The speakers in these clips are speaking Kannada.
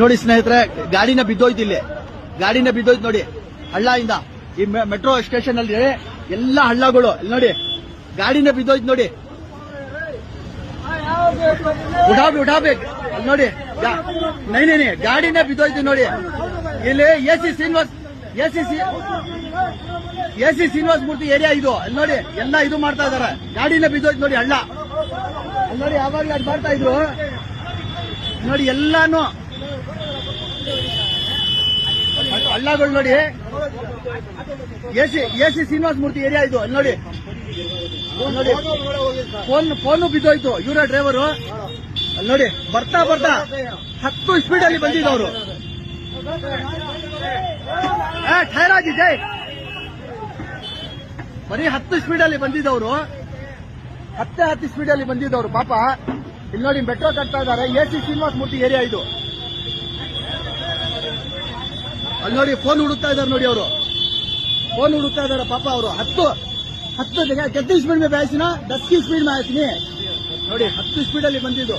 ನೋಡಿ ಸ್ನೇಹಿತರೆ, ಗಾಡಿನ ಬಿದ್ದೋಯ್ತು ಇಲ್ಲಿ. ಗಾಡಿನ ಬಿದ್ದೋಯ್ತು ನೋಡಿ. ಹಳ್ಳ ಇಂದ ಈ ಮೆಟ್ರೋ ಸ್ಟೇಷನ್ ಅಲ್ಲಿ ಎಲ್ಲ ಹಳ್ಳಗಳು. ನೋಡಿ. ಗಾಡಿನ ಬಿದ್ದೋಯ್ತು ನೋಡಿ. ಉಡಾಬಿ ಉಡಾಬಿ. ಅಲ್ಲಿ ನೋಡಿ. ನೈ ನೈ ಗಾಡಿನೇ ಬಿದ್ದೋಯ್ತು ನೋಡಿ. ಇಲ್ಲಿ A C Srinivas, A C A C Srinivasa Murthy area ಇದು. ಅಲ್ಲಿ ನೋಡಿ, ಎಲ್ಲ ಇದು ಮಾಡ್ತಾ ಇದಾರೆ ಗಾಡಿನ ಬಿದ್ದೋಯ್ತು ನೋಡಿ ಹಳ್ಳ. ಅಲ್ಲಿ ನೋಡಿ, ಯಾವಾಗಲೂ ಅದು ಮಾಡ್ತಾ ಇದ್ರು. ನೋಡಿ, ಎಲ್ಲಾನು ಹಳ್ಳಗಳು ನೋಡಿ. A C Srinivasa Murthy area ಇದು ಅಲ್ಲಿ ನೋಡಿ. ನೋಡಿ. ಫೋನ್, ಫೋನು ಬಿದ್ದೋಯ್ತು, ಇವರ ಡ್ರೈವರು ಅಲ್ಲಿ ನೋಡಿ, ಬರ್ತಾ ಬರ್ತಾ ಹತ್ತು ಸ್ಪೀಡ್ ಅಲ್ಲಿ ಬಂದಿದ್ದವರು ಟೈರ್ ಆಗಿದೆ. ಬರೀ ಹತ್ತು ಸ್ಪೀಡ್ ಅಲ್ಲಿ ಬಂದಿದ್ದವರು ಹತ್ತೆ ಹತ್ತು ಸ್ಪೀಡ್ ಅಲ್ಲಿ ಬಂದಿದ್ದವರು ಪಾಪ. ಇಲ್ಲಿ ನೋಡಿ ಮೆಟ್ರೋ ಕಟ್ತಾ ಇದ್ದಾರೆ. A C Srinivasa Murthy area ಇದು. ಅಲ್ಲಿ ನೋಡಿ ಫೋನ್ ಹುಡುಕ್ತಾ ಇದ್ದಾರೆ ನೋಡಿ ಅವರು. ಫೋನ್ ಹುಡುಕ್ತಾ ಇದ್ದಾರೆ ಪಾಪ ಅವರು. ಹತ್ತು ಹತ್ತು ಕೆತ್ತಿ ಸ್ಪೀಡ್ ಮೇಲೆ ಬಯಸಿನ ಡಸ್ಕಿ ಸ್ಪೀಡ್ ಮೇಲೆ ಆಯ್ತೀನಿ ನೋಡಿ, ಹತ್ತು ಸ್ಪೀಡಲ್ಲಿ ಬಂದಿದ್ದು.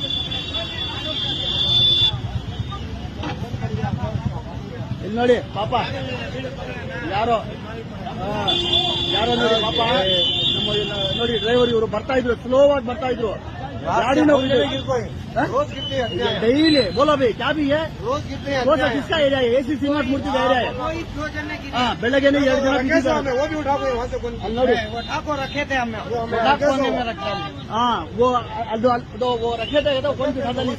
ಇಲ್ಲಿ ನೋಡಿ, ಪಾಪ. ಯಾರೋ ಯಾರೋ ನೋಡಿ, ಪಾಪ. ನಮ್ಮ ನೋಡಿ ಡ್ರೈವರ್ ಇವರು ಬರ್ತಾ ಇದ್ರು ಸ್ಲೋವಾಗಿ ಬರ್ತಾ ಇದ್ರು. गाड़ी में हाँ? रोज कितने डेली? बोलो भाई क्या भी है? रोज कितने रोज किसका एरिया है? एसी सीमा मूर्ति का एरिया है। हाँ, बेलगे नहीं वो भी उठा रखे थे हमने। हाँ? वो रखे थे तो कौन भी उठाता नहीं